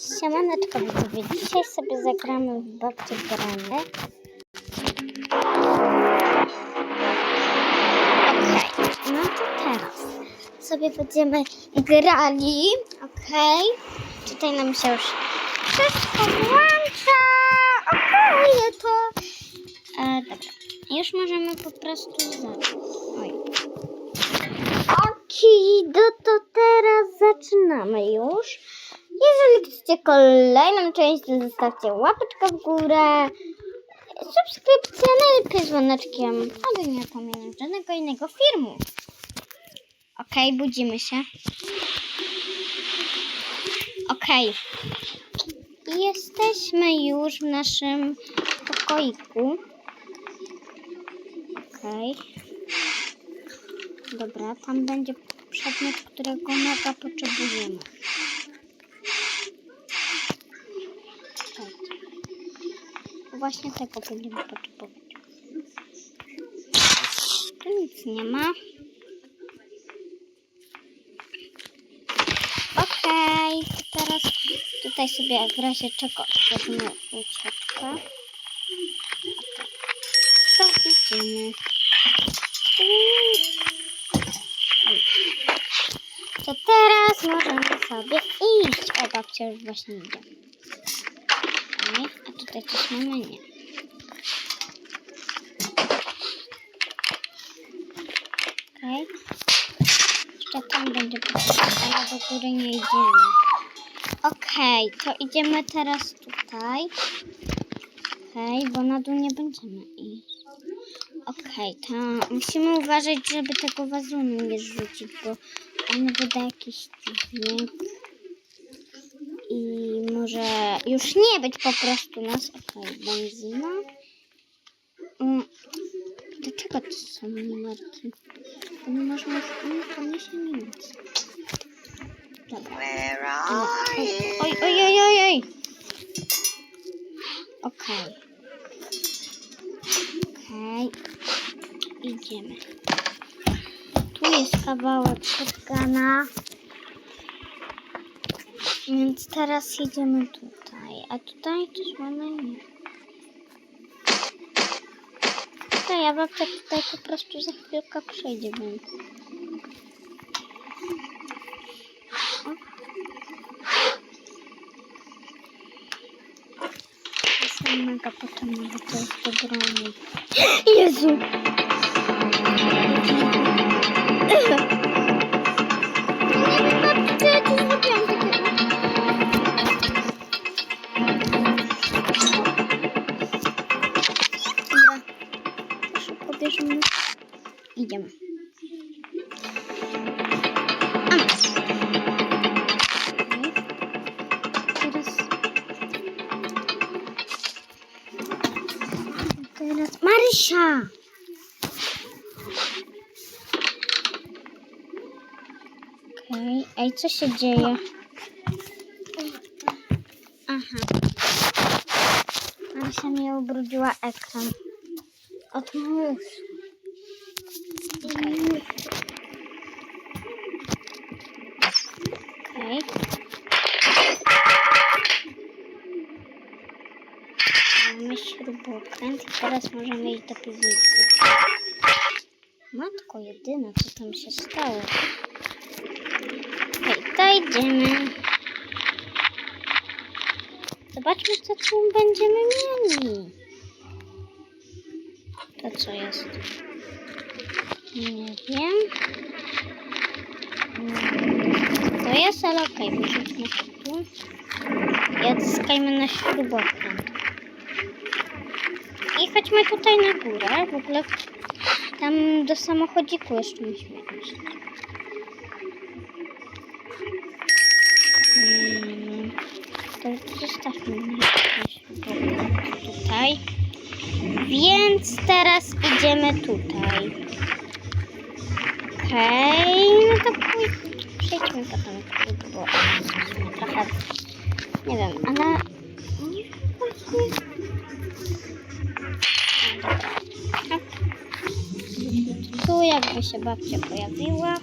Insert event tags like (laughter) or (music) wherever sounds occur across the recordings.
Siemaneczko widzowie, dzisiaj sobie zagramy w babcie gramy. Okej, no to teraz sobie będziemy grali, okej. Tutaj nam się już wszystko włącza, okej, to... E, dobra, już możemy po prostu zacząć. Oj. Okej, no to teraz zaczynamy już. Jeżeli chcecie kolejną część, to zostawcie łapeczkę w górę, subskrypcję, najlepiej z dzwoneczkiem, aby nie pominąć żadnego innego filmu. Okej, budzimy się. Okej. Jesteśmy już w naszym pokoiku. Okej. Dobra, tam będzie przedmiot, którego mega potrzebujemy. Właśnie tego będziemy potrzebować. Tu nic nie ma. Okej, to teraz tutaj sobie w razie czego zrobimy ucieczkę. To idziemy. To teraz możemy sobie iść. O, babcia już właśnie idzie. Okej, coś mamy? Nie. Jeszcze tam będzie potrzebne, ale do góry nie idziemy. Okej, to idziemy teraz tutaj. Okej, bo na dół nie będziemy iść. Okej, to musimy uważać, żeby tego wazonu nie rzucić, bo on wyda jakiś dźwięk. I może już nie być po prostu nas. Okej, benzyna. Mm, Dlaczego to są numerki? Bo nie można z tym podnieść nic. Dobra. No. Oj, oj, oj, oj, oj. Okej. Okej. Idziemy. Tu jest kawałek shotguna. Więc teraz jedziemy tutaj. A tutaj coś mamy? Nie. Okej, ja babcia tutaj po prostu za chwilkę przejdzie, więc... Mega potrzebna do to jest do broni. (gasps) Jezu! Idziemy. Teraz Marysia! Okej, ej, co się dzieje? Aha. Marysia mi ubrudziła ekran. Otwórz. Okej. Okej. Śrubokręt i teraz możemy iść do piwnicy. Matko jedyna, co tam się stało? Hej, to idziemy. Zobaczmy, co tu będziemy mieli. To co jest? Nie wiem. Mm, To jest, ale okej, wyrzućmy to tu. I odzyskajmy nasz śrubokręt. I chodźmy tutaj na górę. W ogóle tam do samochodziku jeszcze musimy iść. Mm, To zostawmy śrubokręt tutaj. Więc teraz idziemy tutaj. Okej, no to przejdźmy potem, bo trochę, nie wiem, ale właśnie Tu jakby się babcia pojawiła.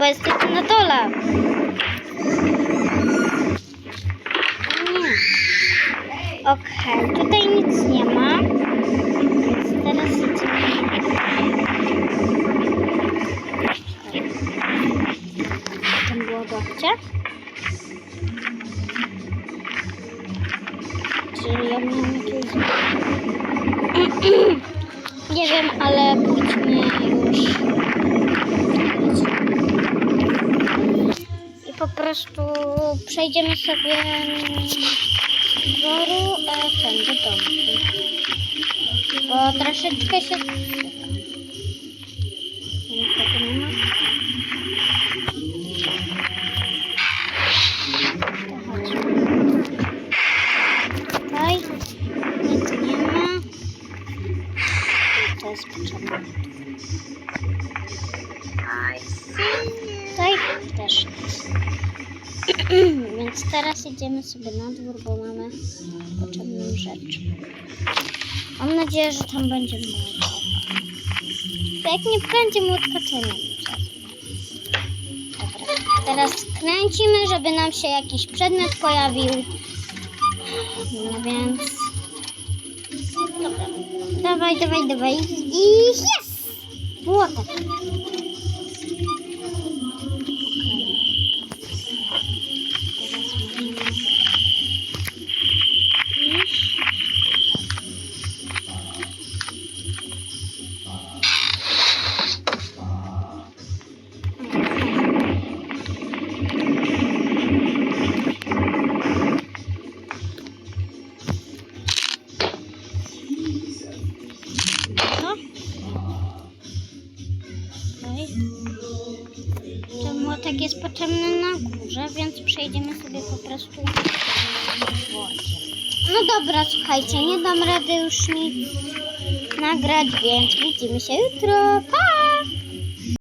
Bo jesteśmy na dole. Okej, tutaj nic nie ma. Więc teraz idziemy. Tam było babcia. Czyli ja miałam jakieś... (clears throat) Nie wiem, ale pójdźmy już. I po prostu przejdziemy sobie z dworu e, ten do domku. Bo troszeczkę się... Więc teraz idziemy sobie na dwór, bo mamy potrzebną rzecz. Mam nadzieję, że tam będzie młotka. Jak nie będzie młotka, to nie. Dobra, teraz kręcimy, żeby nam się jakiś przedmiot pojawił. No więc... Dobra. Dawaj, dawaj, dawaj. I jest! Młotek. Ten młotek jest potrzebny na górze, więc przejdziemy sobie po prostu. No dobra, słuchajcie, nie dam rady już nic nagrać, więc widzimy się jutro. Pa!